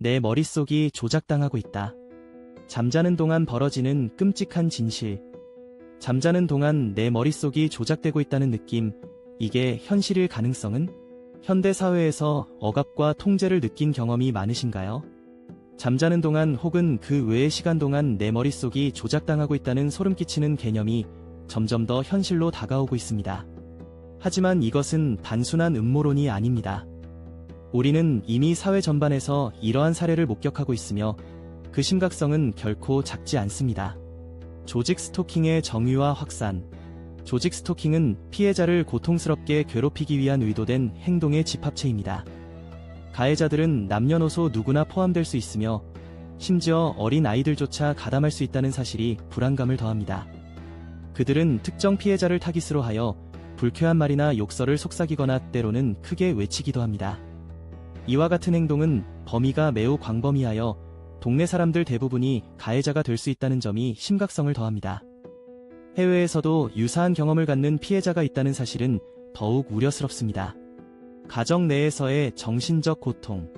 내 머릿속이 조작당하고 있다. 잠자는 동안 벌어지는 끔찍한 진실. 잠자는 동안 내 머릿속이 조작되고 있다는 느낌. 이게 현실일 가능성은? 현대 사회에서 억압과 통제를 느낀 경험이 많으신가요? 잠자는 동안 혹은 그 외의 시간 동안 내 머릿속이 조작당하고 있다는 소름 끼치는 개념이 점점 더 현실로 다가오고 있습니다. 하지만 이것은 단순한 음모론이 아닙니다. 우리는 이미 사회 전반에서 이러한 사례를 목격하고 있으며 그 심각성은 결코 작지 않습니다. 조직 스토킹의 정의와 확산. 조직 스토킹은 피해자를 고통스럽게 괴롭히기 위한 의도된 행동의 집합체입니다. 가해자들은 남녀노소 누구나 포함될 수 있으며 심지어 어린 아이들조차 가담할 수 있다는 사실이 불안감을 더합니다. 그들은 특정 피해자를 타깃으로 하여 불쾌한 말이나 욕설을 속삭이거나 때로는 크게 외치기도 합니다. 이와 같은 행동은 범위가 매우 광범위하여 동네 사람들 대부분이 가해자가 될 수 있다는 점이 심각성을 더합니다. 해외에서도 유사한 경험을 갖는 피해자가 있다는 사실은 더욱 우려스럽습니다. 가정 내에서의 정신적 고통.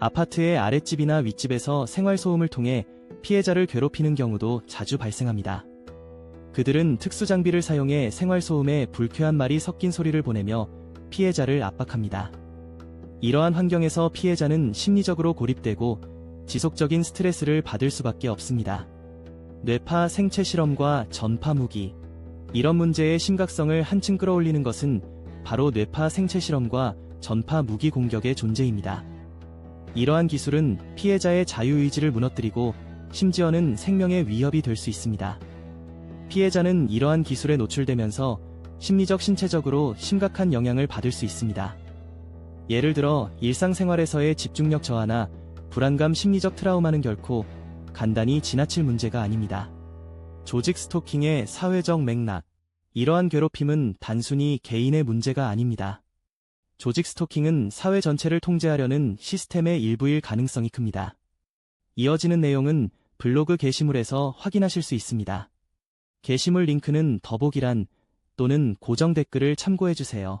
아파트의 아랫집이나 윗집에서 생활소음을 통해 피해자를 괴롭히는 경우도 자주 발생합니다. 그들은 특수장비를 사용해 생활소음에 불쾌한 말이 섞인 소리를 보내며 피해자를 압박합니다. 이러한 환경에서 피해자는 심리적으로 고립되고 지속적인 스트레스를 받을 수밖에 없습니다. 뇌파 생체 실험과 전파 무기. 이런 문제의 심각성을 한층 끌어올리는 것은 바로 뇌파 생체 실험과 전파 무기 공격의 존재입니다. 이러한 기술은 피해자의 자유의지를 무너뜨리고 심지어는 생명의 위협이 될 수 있습니다. 피해자는 이러한 기술에 노출되면서 심리적 신체적으로 심각한 영향을 받을 수 있습니다. 예를 들어 일상생활에서의 집중력 저하나 불안감 심리적 트라우마는 결코 간단히 지나칠 문제가 아닙니다. 조직 스토킹의 사회적 맥락. 이러한 괴롭힘은 단순히 개인의 문제가 아닙니다. 조직 스토킹은 사회 전체를 통제하려는 시스템의 일부일 가능성이 큽니다. 이어지는 내용은 블로그 게시물에서 확인하실 수 있습니다. 게시물 링크는 더보기란 또는 고정 댓글을 참고해주세요.